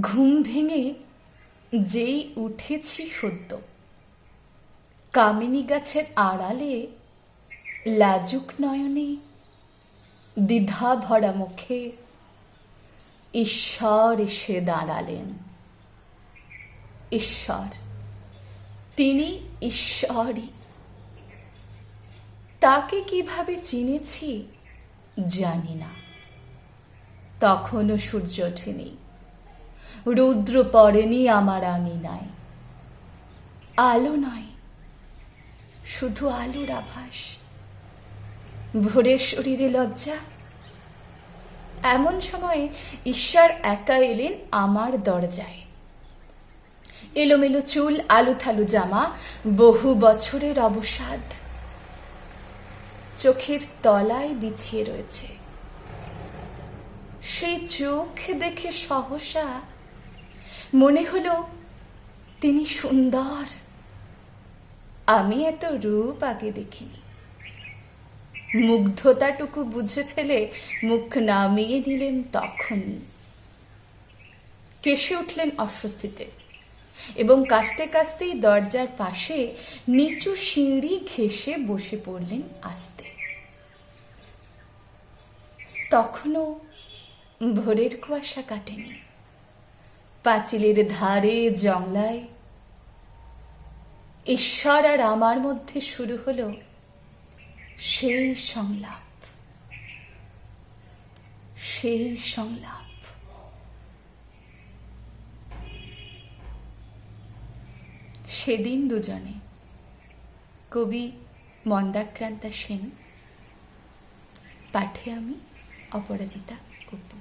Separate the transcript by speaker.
Speaker 1: ঘুম ভেঙে যেই উঠেছি সদ্য। কামিনী গাছের আড়ালে লাজুক নয়নে, দ্বিধা ভরা মুখে ঈশ্বর এসে দাঁড়ালেন। ঈশ্বর, তিনি ঈশ্বরই। তাকে কীভাবে চিনেছি জানি না। তখনও সূর্য ওঠেনি। রৌদ্র পড়েনি আমার আঙিনায়। আলো নয়, শুধু আলোর আভাস। ভোরের শরীরে লজ্জা। এমন সময়ে ঈশ্বর একা এলেন আমার দরজায়। এলোমেলো চুল আলু থালু জামা, বহু বছরের অবসাদ। চোখের তলায় বিছিয়ে রয়েছে। সেই চোখ দেখে সহসা মনে হলো তিনি সুন্দর। আমি এত রূপ আগে দেখিনি। মুগ্ধতাটুকু বুঝে ফেলে মুখ নামিয়ে নিলেন তখনই। কেসে উঠলেন অস্বস্তিতে এবং কাস্তে কাস্তেই দরজার পাশে নিচু সিঁড়ি ঘেসে বসে পড়লেন আস্তে। তখনও ভোরের কুয়াশা কাটেনি। পাঁচিলের ধারে জংলায়। ঈশ্বর আর আমার মধ্যে শুরু হলো সেই সংলাপ। সেই সংলাপ। সেদিন দুজনে, কবি মন্দাক্রান্তা সেন, পাঠে আমি অপরাজিতা অপু।